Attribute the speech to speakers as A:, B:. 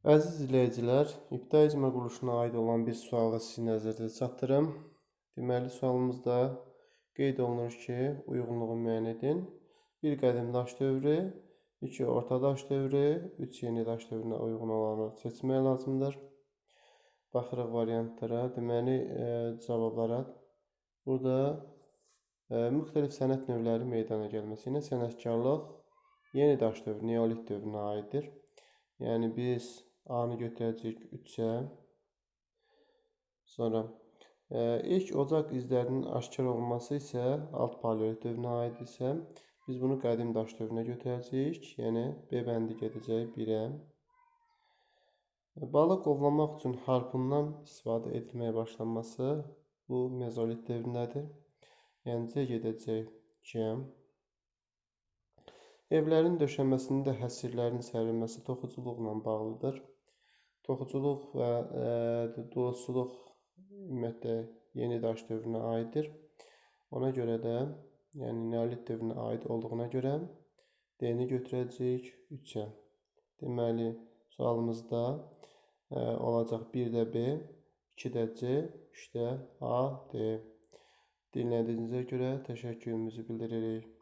A: Əziz izləyicilər, İbtidai icma quruluşuna aid olan bir sualı sizin nəzərinizə çatdırım. Deməli, sualımızda qeyd olunur ki, uyğunluğu müəyyən edin. 1 qədim daş dövrü, 2 orta daş dövrü, 3 yeni daş dövrünə uyğun olanı seçmək lazımdır. Baxırıq variantlara. Deməli, e, cavablara. Burada e, müxtəlif sənət növləri meydana gəlməsi ilə sənətkarlıq yeni daş dövrü, neolit dövrünə aiddir. Yəni biz A-nı götürəcəyik 3-ə. Sonra e, ilk ocaq izlərinin aşkar olması isə alt paleolit dövrünə aid isə biz bunu qədim daş dövrünə götürəcəyik. Yəni B bəndi gedəcək 1-ə. Balıq ovlamaq üçün harpundan istifadə edilməyə başlanması bu mezolit dövründədir. Yəni C gedəcək 2-yə. Evlərin döşəməsində həsirlərin sərilməsi toxuculuqla bağlıdır. Toxuculuq və e, duluzçuluq ümumiyyətlə yeni daş dövrünə aiddir. Ona görə də, yəni neolit dövrünə aid olduğuna görə D-ni götürəcəyik 3-ə. Deməli, sualımızda e, olacaq 1 də B, 2 də C, 3 də A, D. Dinlədiyinizə görə təşəkkürümüzü bildiririk.